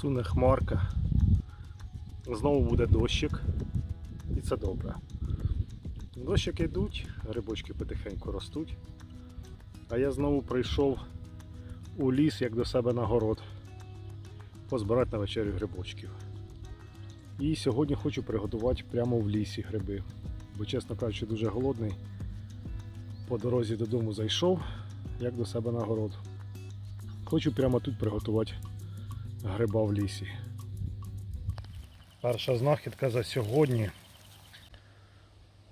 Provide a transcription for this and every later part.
Суне хмарка. Знову буде дощик. І це добре. Дощики йдуть, грибочки потихеньку ростуть. А я знову прийшов у ліс, як до себе на город. Позбирати на вечерю грибочків. І сьогодні хочу приготувати прямо в лісі гриби. Бо, чесно кажучи, дуже голодний. По дорозі додому зайшов, як до себе на город. Хочу прямо тут приготувати гриба в лісі. Перша знахідка за сьогодні.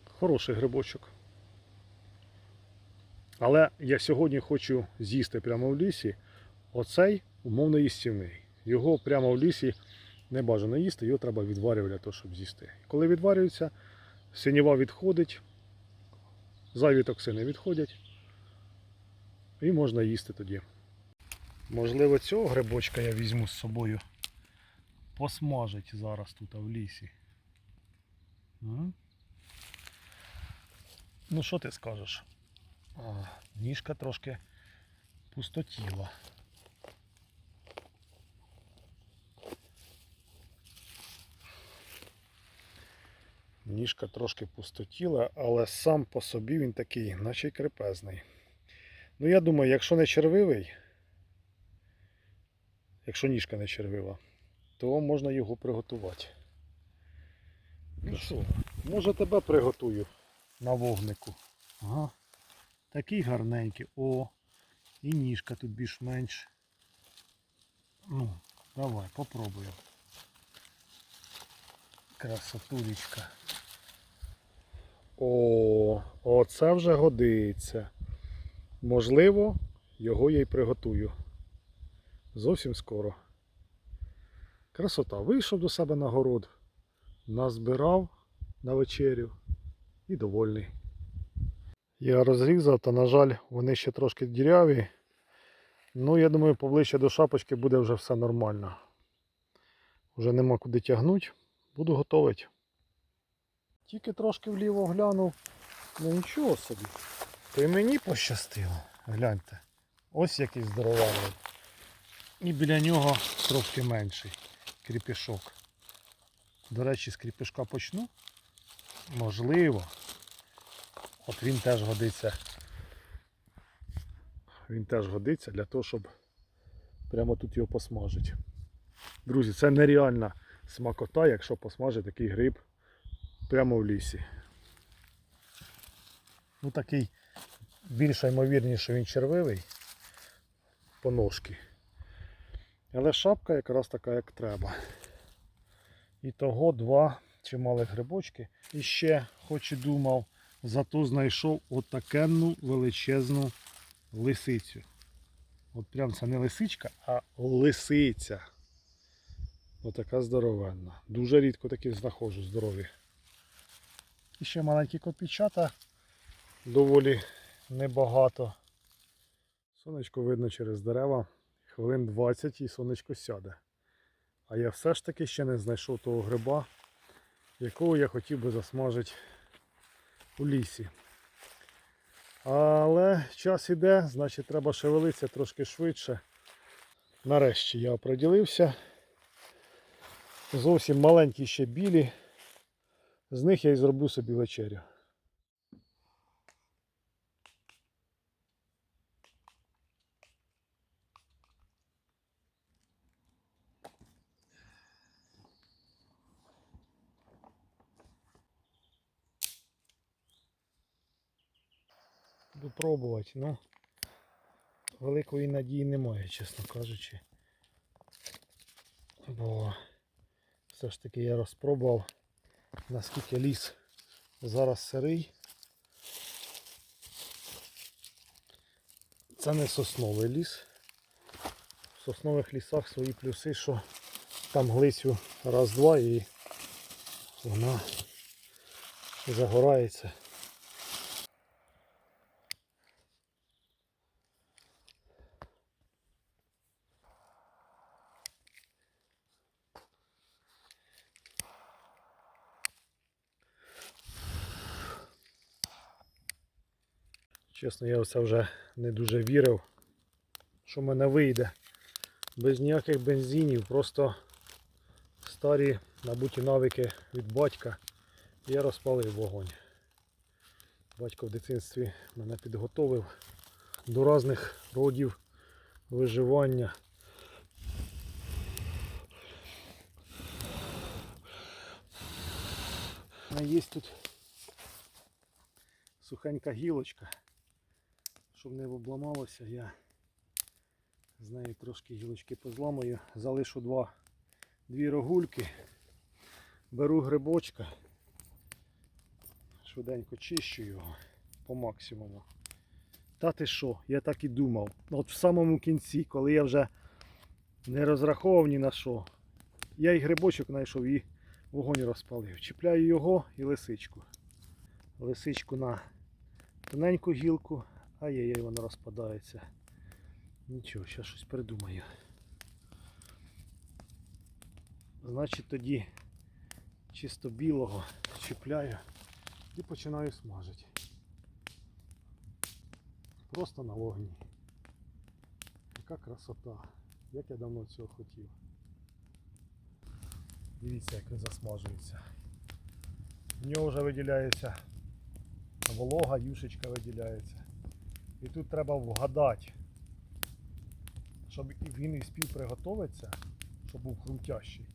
Хороший грибочок. Але я сьогодні хочу з'їсти прямо в лісі оцей умовно їстівний. Його прямо в лісі не бажано їсти, його треба відварювати для того, щоб з'їсти. Коли відварюється, синєва відходить, зайві токсини відходять і можна їсти тоді. Можливо, цього грибочка я візьму з собою посмажить зараз тут в лісі. Ну що ти скажеш? А, ніжка трошки пустотіла. Ніжка трошки пустотіла, але сам по собі він такий, наче крепезний. Ну я думаю, якщо не червивий, якщо ніжка не червива, то можна його приготувати. Ну що, може тебе приготую на вогнику. Ага. Такий гарненький. О, і ніжка тут більш-менш. Ну, давай, попробуємо. Красотулечка. О, оце вже годиться. Можливо, його я й приготую. Зовсім скоро. Красота. Вийшов до себе на город, назбирав на вечерю і довольний. Я розрізав, та, на жаль, вони ще трошки діряві. Ну, я думаю, поближче до шапочки буде вже все нормально. Вже нема куди тягнути. Буду готувати. Тільки трошки вліво глянув. Ну нічого собі. То й мені пощастило. Гляньте. Ось який здоровенний. І біля нього трошки менший кріпішок. До речі, з кріпішка почну. Можливо. От він теж годиться. Він теж годиться для того, щоб прямо тут його посмажити. Друзі, це нереальна смакота, якщо посмажити такий гриб прямо в лісі. Ну такий більш ймовірніше, він червивий по ножки. Але шапка якраз така, як треба. І того два чималих грибочки. І ще, хоч і думав, зато знайшов отакенну величезну лисицю. От прям це не лисичка, а лисиця. Отака здоровенна. Дуже рідко такі знаходжу здорові. І ще маленькі копійчата, доволі небагато. Сонечко видно через дерева. Хвилин 20 і сонечко сяде. А я все ж таки ще не знайшов того гриба, якого я хотів би засмажити у лісі. Але час іде, значить треба шевелитися трошки швидше. Нарешті я оприділився. Зовсім маленькі ще білі. З них я і зроблю собі вечерю. Буду пробувати, ну великої надії немає, чесно кажучи. Бо все ж таки я розпробував наскільки ліс зараз сирий. Це не сосновий ліс. В соснових лісах свої плюси, що там глицю раз-два і вона загорається. Чесно, я оце вже не дуже вірив, що в мене вийде без ніяких бензинів, просто старі набуті навики від батька. Я розпалив вогонь. Батько в дитинстві мене підготовив до різних родів виживання. Є тут сухенька гілочка. Щоб не обламалося, я з неї трошки гілочки позламаю, залишу два, дві рогульки, беру грибочка, швиденько чищу його по максимуму. Та ти що, я так і думав. От в самому кінці, коли я вже не розраховував ні на що, я і грибочок знайшов і вогонь розпалив. Чіпляю його і лисичку. Лисичку на тоненьку гілку, ай-яй-яй, воно розпадається. Нічого, зараз щось придумаю. Значить тоді чисто білого чіпляю і починаю смажити. Просто на вогні. Яка красота. Як я давно цього хотів. Дивіться, як він засмажується. В нього вже виділяється волога, юшечка виділяється. І тут треба вгадати, щоб він і спів приготуватися, щоб був хрумтящий.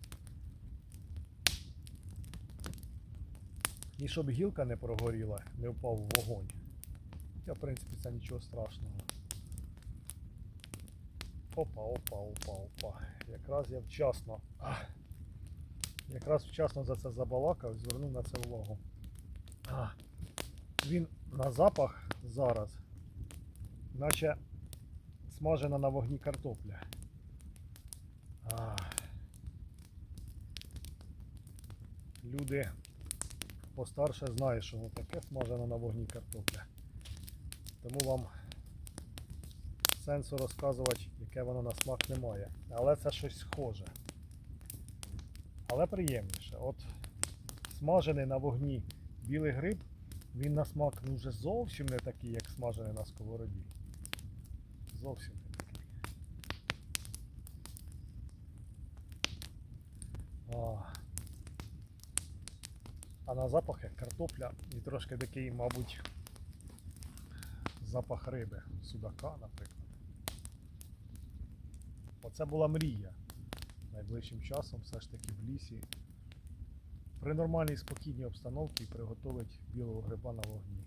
І щоб гілка не прогоріла, не впав в вогонь. Хоча, в принципі, це нічого страшного. Опа, опа, опа, опа. Якраз я вчасно. Ах. Якраз вчасно за це забалакав, звернув на це увагу. А, він на запах зараз, наче смажена на вогні картопля. Люди постарше знають, що воно таке смажена на вогні картопля. Тому вам сенсу розказувати, яке воно на смак немає. Але це щось схоже. Але приємніше. От смажений на вогні білий гриб, він на смак ну, вже зовсім не такий, як смажений на сковороді. Зовсім не такий. А, а на запах як картопля і трошки такий, мабуть, запах риби, судака, наприклад. Оце була мрія найближчим часом все ж таки в лісі при нормальній спокійній обстановці приготувати білого гриба на вогні.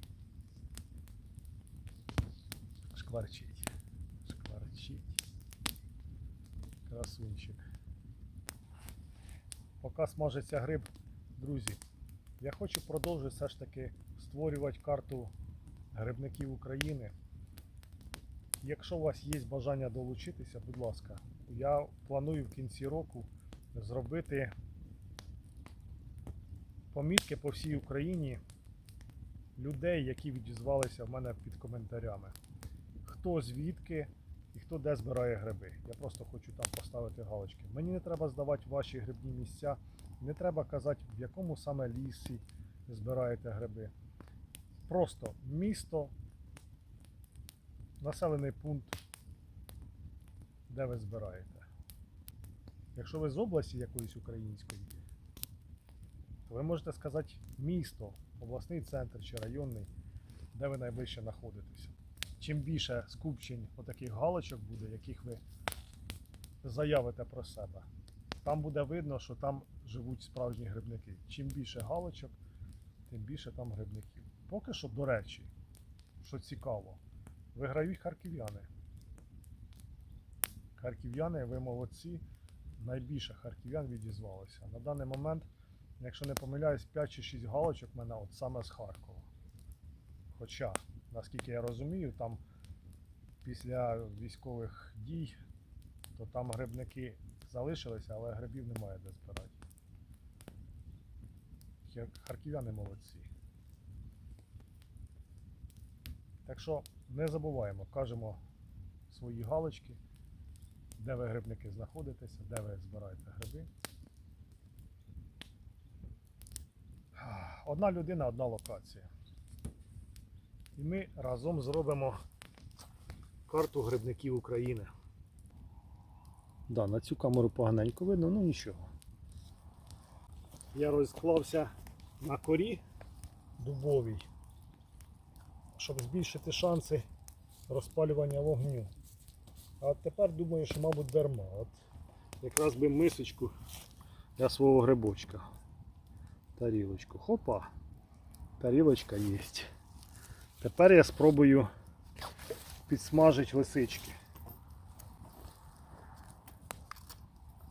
Шкварчить. Красунчик. Поки смажиться гриб, друзі, я хочу продовжити все ж таки створювати карту грибників України. Якщо у вас є бажання долучитися, будь ласка, я планую в кінці року зробити помітки по всій Україні людей, які відізвалися в мене під коментарями. Хто звідки хто де збирає гриби. Я просто хочу там поставити галочки. Мені не треба здавати ваші грибні місця, не треба казати, в якому саме лісі збираєте гриби. Просто місто, населений пункт, де ви збираєте. Якщо ви з області якоїсь української, то ви можете сказати місто, обласний центр чи районний, де ви найближче знаходитеся. Чим більше скупчень отаких галочок буде, яких ви заявите про себе, там буде видно, що там живуть справжні грибники. Чим більше галочок, тим більше там грибників. Поки що, до речі, що цікаво, виграють харків'яни. Харків'яни, ви молодці. Найбільше харків'ян відізвалося. На даний момент, якщо не помиляюсь, 5 чи 6 галочок мене от саме з Харкова. Хоча, наскільки я розумію, там після військових дій, то там грибники залишилися, але грибів немає де збирати. Харків'яни молодці. Так що не забуваємо, кажемо свої галочки, де ви грибники знаходитеся, де ви збираєте гриби. Одна людина, одна локація. І ми разом зробимо карту грибників України. Да, на цю камеру поганенько видно, ну нічого. Я розклався на корі дубовій, щоб збільшити шанси розпалювання вогню. А от тепер думаю, що, мабуть, дарма. От якраз би мисочку для свого грибочка. Тарілочку. Хопа. Тарілочка є. Тепер я спробую підсмажити лисички.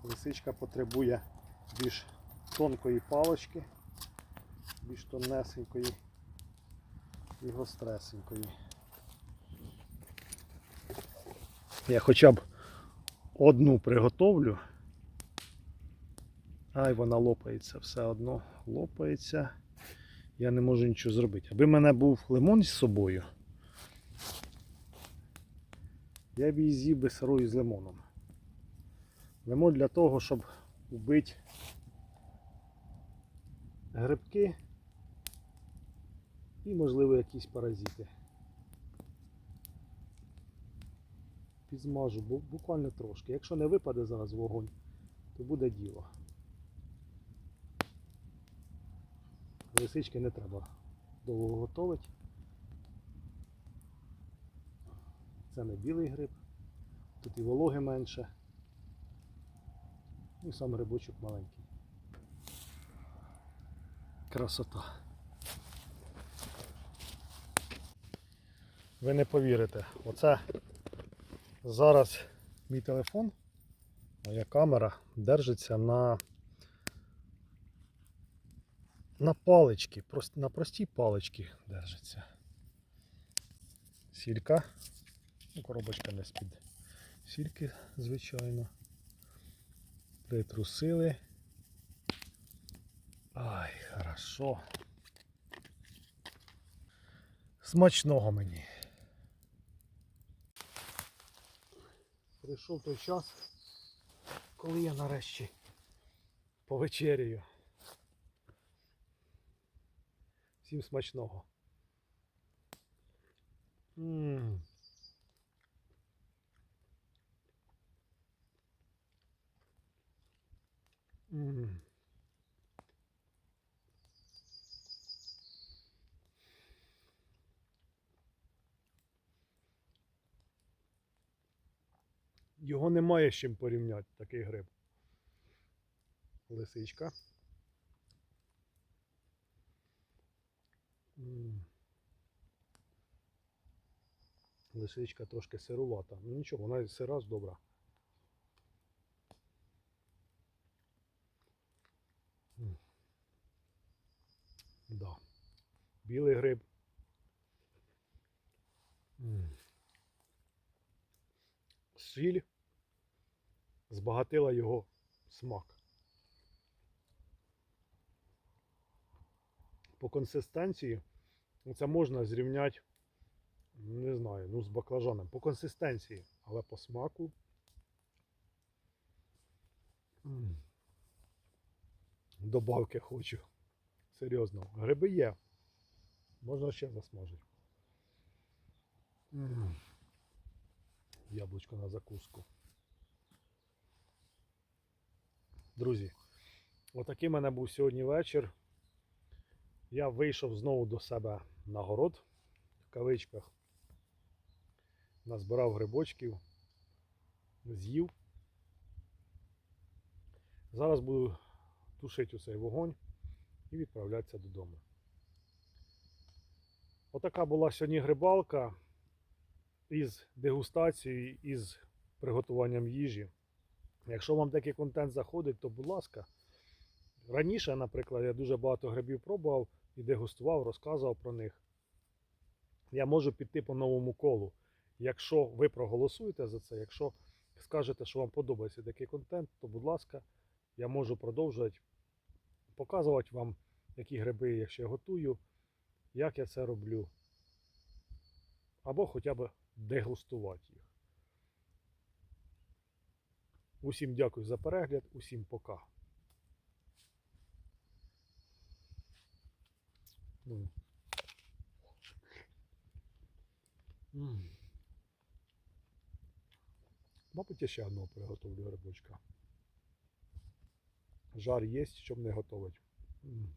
Лисичка потребує більш тонкої палочки, більш тонесенької і гостресенької. Я хоча б одну приготовлю. Ай, вона лопається все одно. Лопається. Я не можу нічого зробити. Аби в мене був лимон з собою, я б її з'їв би сирою з лимоном. Лимон для того, щоб вбити грибки і, можливо, якісь паразити. Підзмажу бу- буквально трошки. Якщо не випаде зараз вогонь, то буде діло. Лисички не треба довго готувати. Це не білий гриб, тут і вологи менше. І сам грибочок маленький. Красота. Ви не повірите, оце зараз мій телефон, моя камера держиться на на палички, на простій палички держиться. Сілька. Ну, коробочка не з-під сільки, звичайно. Притрусили. Ай, хорошо. Смачного мені. Прийшов той час, коли я нарешті повечеряю. Всім смачного. М. М. Його немає з чим порівняти, такий гриб. Лисичка. Лисичка трошки сирувата. Ну нічого, вона сира ж добра. Да. Білий гриб. Сіль збагатила його смак. По консистенції ну, це можна зрівняти, не знаю, ну з баклажаном. По консистенції, але по смаку. Добавки хочу. Серйозно. Гриби є. Можна ще засмажити. Яблучко на закуску. Друзі, отакий мене був сьогодні вечір. Я вийшов знову до себе на город в кавичках. Назбирав грибочків, з'їв. Зараз буду тушити цей вогонь і відправлятися додому. Отака була сьогодні грибалка із дегустацією, із приготуванням їжі. Якщо вам такий контент заходить, то будь ласка. Раніше, наприклад, я дуже багато грибів пробував і дегустував, розказував про них. Я можу піти по новому колу. Якщо ви проголосуєте за це, якщо скажете, що вам подобається такий контент, то будь ласка, я можу продовжувати показувати вам, які гриби я ще готую, як я це роблю. Або хоча б дегустувати їх. Усім дякую за перегляд, усім пока. Мабуть, я ще одного приготовлю грибочка. Жар є, щоб не готовить. М.